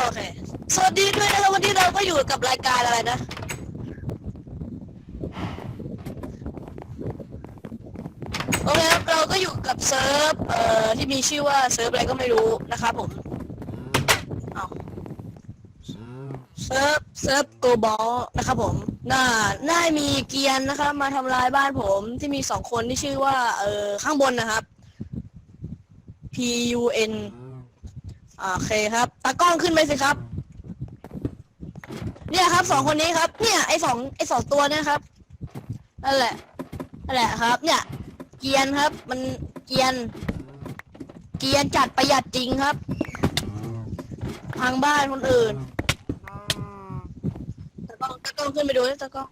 โอเค สวัสดีด้วยนะครับวันนี้เราก็อยู่กับรายการอะไรนะ โอเคครับเราก็อยู่กับเซิร์ฟเอ่อที่มีชื่อว่าเซิร์ฟอะไรก็ไม่รู้นะครับผมเอาเซิร์ฟเซิร์ฟโกบอลนะครับผมน่าน่ามีเกียร์นะครับ มาทำลายบ้านผมที่มีสองคนที่ชื่อว่า เอ่อข้างบนนะครับ P U N อ่า โอเคครับตากล้องขึ้นไปสิครับ เนี่ยครับสองคนนี้ครับ เนี่ยไอสองไอสองตัวเนี่ยครับนั่นแหละนั่นแหละครับ เนี่ย เกียนครับ มันเกียน เกียนจัดประหยัดจริงครับพังบ้านคนอื่นตากล้องตากล้องขึ้นไปดูนะตากล้อง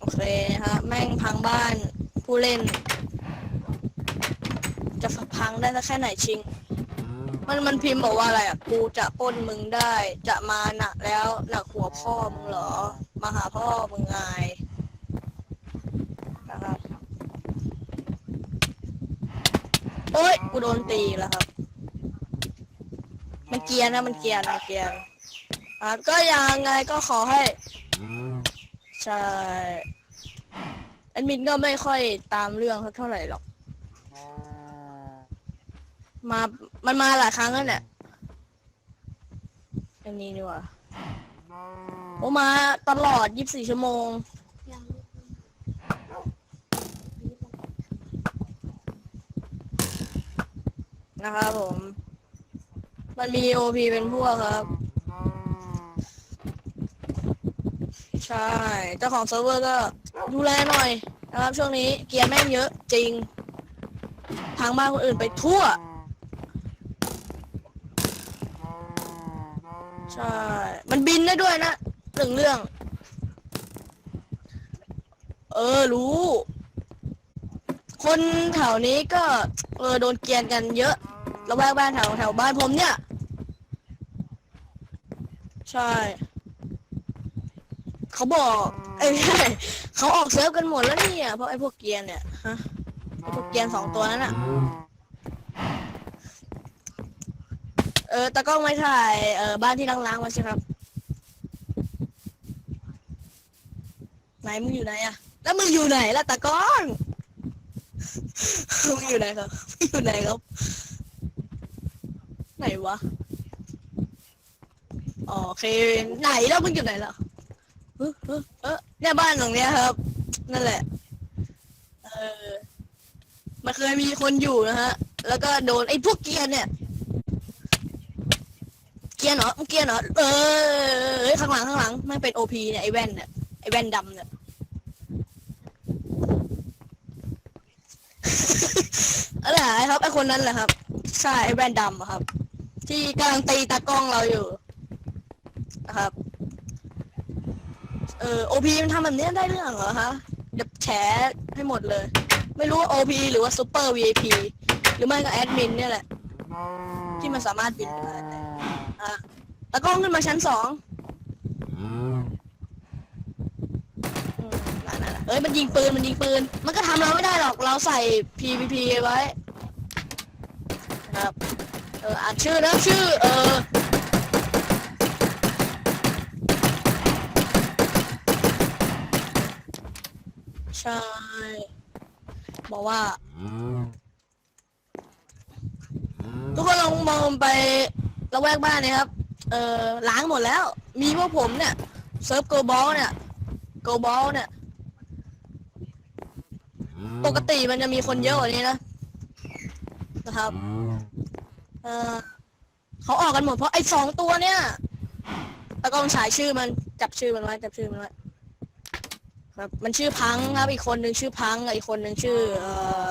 โอเคฮะแม่งพังบ้านผู้เล่น ได้สักแค่ไหนชิง มันมันพิมพ์บอกว่าอะไรอะกูจะปล้นมึงได้ จะมาหนักแล้วหนักหัวพ่อมึงเหรอ มาหาพ่อมึงไงนะครับโอ้ยกูโดนตีแล้วครับ มันเกรียนนะมันเกรียนมันเกรียนอะก็ยังไงก็ขอให้ ใช่แอดมินก็ไม่ค่อยตามเรื่องสักเท่าไหร่หรอก มา มันมาหลายครั้งแล้วเนี่ยอันนี้นี่ว่ะโอ้มาตลอด 24 ชั่วโมง นะครับผม มันมี OP เป็นพวกครับ ใช่ เจ้าของเซิร์ฟเวอร์ก็ดูแลหน่อยนะครับช่วงนี้เกียร์แม่งเยอะจริง ทางบ้านคนอื่นไปทั่ว ใช่ มันบินได้ด้วยนะหนึ่งเรื่อง เออ รู้ คนแถวนี้ก็ เออ โดนเกียนกันเยอะแล้วแวกบ้านแถวแถวบ้านผมเนี่ย ใช่ เขาบอก เอ้ยเขาออกเซิร์ฟกันหมดแล้วเนี่ย เพราะไอ้พวกเกียนเนี่ย ฮะ ไอ้พวกเกียนสองตัวนั้นอะ เออตากล้องไม่ถ่ายเออบ้านที่ล้างๆมาสิครับ ไหนมึงอยู่ไหนอะแล้วมึงอยู่ไหนล่ะตากล้องมึงอยู่ไหนครับอยู่ไหนครับ ไหนวะโอเคไหนแล้วมึงอยู่ไหนล่ะเออเออเนี่ยบ้านหลังเนี้ยครับ นั่นแหละ เออมันเคยมีคนอยู่นะฮะ แล้วก็โดนไอ้พวกเกียร์เนี่ย กียร์เหรอมึงเกียร์เหรอเออเฮ้ยข้างหลังข้างหลังมันเป็นโอพีเนี่ยไอแว่นเนี่ยไอแว่นดำเนี่ยอะไรครับไอคนนั้นแหละครับ ใช่ไอแว่นดำครับ ที่กำลังตีตากล้องเราอยู่นะครับ เออโอพีมันทำแบบนี้ได้เรื่องเหรอฮะเดี๋ยวแฉให้หมดเลย ไม่รู้ว่าโอพีหรือว่าซูเปอร์วีไอพีหรือไม่ก็แอดมินเนี่ยแหละ ที่มันสามารถบินได้ อะตะกล้องขึ้นมาชั้นสองอืมนั่นๆๆเอ้ยมันยิงปืนมันยิงปืน มันก็ทำเราไม่ได้หรอกเราใส่ PVP ไว้นะครับเอออ่านชื่อนะชื่อ เออใช่บอกว่า ทุกคนลองมองไป ละแวกบ้านเนี่ยครับ เอ่อล้างหมดแล้ว มีพวกผมเนี่ยเซิร์ฟโกบอลเนี่ยโกบอลเนี่ย ปกติมันจะมีคนเยอะกว่านี้นะนะครับ เออเขาออกกันหมดเพราะไอ้สองตัวเนี่ยตะกองฉายชื่อมันจับชื่อมันไว้จับชื่อมันไว้ครับมันชื่อพังครับ อีกคนหนึ่งชื่อพังอีกคนหนึ่งชื่อ เอ่อ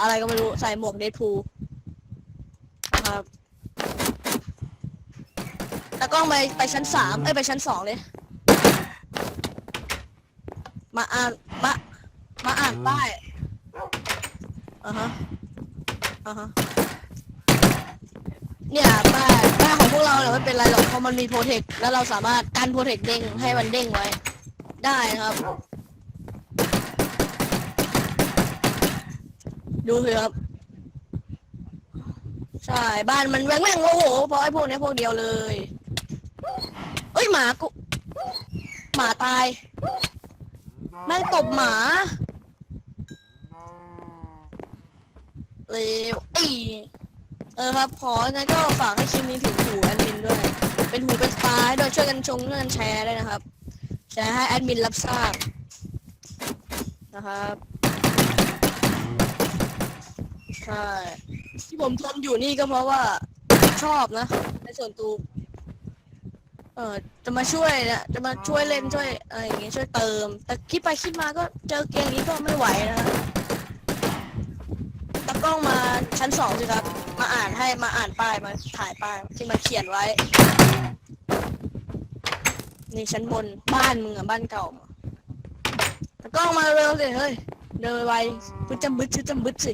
อะไรก็ไม่รู้ใส่หมวกเดดพูลครับ ตากล้องไปไปชั้นสามเอ้ยไปชั้นสองเลย มาอ่านมามาอ่านป้ายอ่าฮะอ่าฮะเนี่ยป้ายป้ายของพวกเราเนี่ยไม่เป็นไรหรอกเพราะมันมีโปรเทคแล้วเราสามารถกันโปรเทคเด้งให้มันเด้งไว้ ได้นะครับ ดูสิครับใช่บ้านมันแหว่งแหว่งโอ้โหเพราะไอ้พวกเนี้ยพวกเดียวเลย ยหมากูหมาตาย แม่งตบหมาเลวอีเออครับของั้นก็ฝากให้คลิปนี้ถึงหูแอดมินด้วย เป็นหูเป็นตาให้โดยช่วยกันชงช่วยกันแชร์ด้วยนะครับแชร์ให้แอดมินรับทราบนะครับใช่ที่ผมทนอยู่นี่ก็เพราะว่าชอบนะในส่วนตัว เออจะมาช่วยนี่ยจะมาช่วยเล่นช่วยอะไรอย่างเงี้ยช่วยเติม แต่คิดไปคิดมาก็เจอเกมนี้ก็ไม่ไหวนะตากล้องมาชั้นสองสิครับ มาอ่านให้มาอ่านป้ายมาถ่ายป้ายที่มันเขียนไว้ นี่ชั้นบนบ้านมึงอะบ้านเก่าตากล้องมาเร็วสิเฮ้ยเดินไวพึดจำบึดชึดจำบึดสิ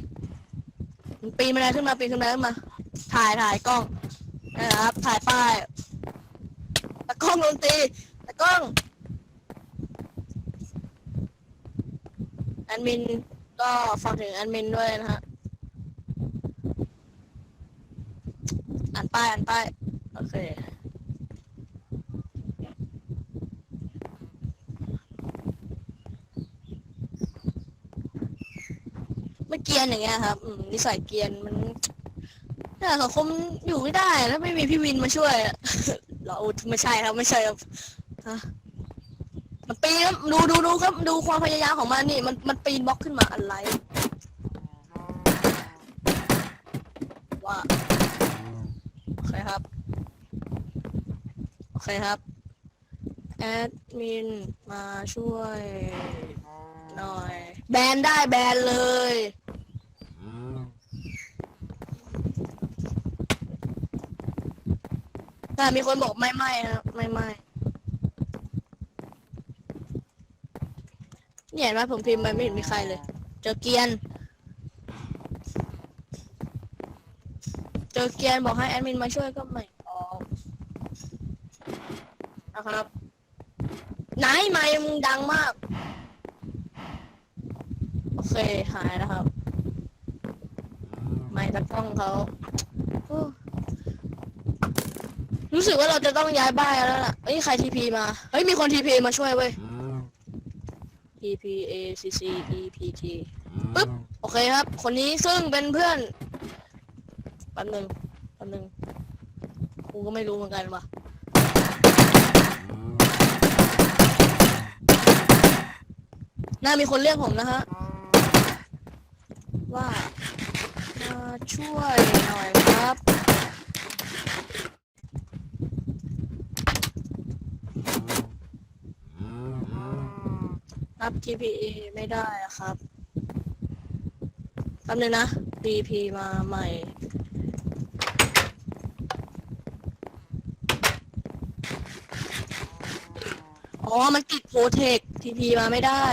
ปีนมาเลยขึ้นมาปีนขึ้นมาขึ้นมา ถ่ายถ่ายกล้องนะครับถ่ายป้าย กล้องดนตรีตะกล้องแอดมินก็ฝากถึงแอดมินด้วยนะฮะอ่านป้ายอ่านป้ายโอเคไม่เกียนอย่างเงี้ยครับอืมนิสัยเกียนมันแต่สังคมอยู่ไม่ได้แล้วไม่มีพี่วินมาช่วย อะเราไม่ใช่ครับไม่ใช่ครับฮะมันปีนครับดูดูดูครับดูความพยายามของมันนี่มันมันปีนบล็อกขึ้นมาอะไรว่าโอเคครับโอเคครับแอดมินมาช่วยหน่อย แบนได้แบนเลย แต่มีคนบอกไม่ไม่ครับไม่ไม่เนี่ยเห็นไหมผมพิมพ์ไปไม่เห็นมีใครเลย เจอเกียน เจอเกียนบอกให้แอดมินมาช่วยก็ไม่ออกนะครับไหนไม่มึงดังมาก โอเคหายแล้วครับ ไม่ตะกล้องเขา รู้สึกว่าเราจะต้องย้ายบ้านแล้วล่ะเอ้ยใครทีพีมา เฮ้ยมีคนทีพีมาช่วยเว้ย T P A C C E P T ปึ๊บ โอเคครับ คนนี้ซึ่งเป็นเพื่อนแป๊บหนึ่งแป๊บหนึ่งกูก็ไม่รู้เหมือนกันว่ะน่ามีคนเรียกผมนะฮะ ว่ามาช่วยหน่อยครับ รับ TPA ไม่ได้ครับแป๊บนึงนะ BP มาใหม่ อ๋อ มันติดโปรเทค TP มาไม่ได้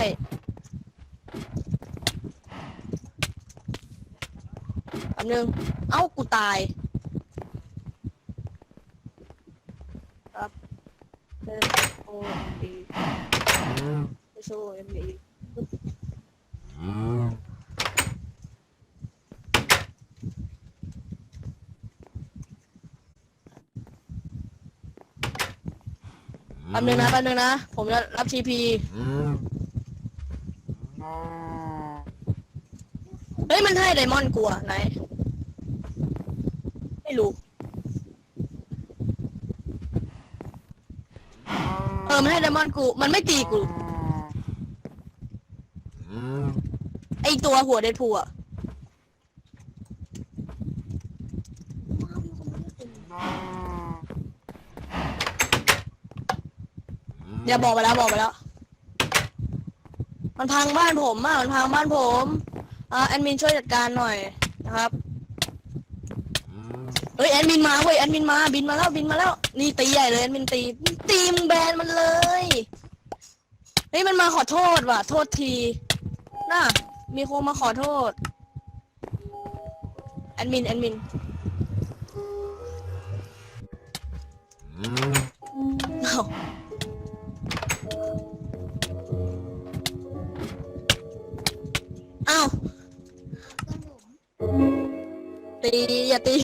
แป๊บนึง เอ้า กูตาย ครับเอโอ ดีไม่สู้เอ็มดีแป๊บนึงนะแป๊บนึงนะ ผมจะรับทีพีเฮ้ย มันให้ไดมอนด์กูอะไหน ไม่รู้ เออ มันให้ไดมอนด์กู มันไม่ตีกู ไอ ตัวหัวเดดพูลอะเดี๋ยวบอกไปแล้วบอกไปแล้ว มันพังบ้านผมอะมันพังบ้านผมอ่าแอดมินช่วยจัดการหน่อยนะครับเฮ้ยแอดมินมาเว้ยแอดมินมาบินมาแล้วบินมาแล้วนี่ตีใหญ่เลยแอดมินตีตีมแบนมันเลยเฮ้ยมันมาขอโทษว่ะโทษทีน่ะ มีคนมาขอโทษ แอดมิน แอดมิน เอ้าเอ้าตี อย่าตี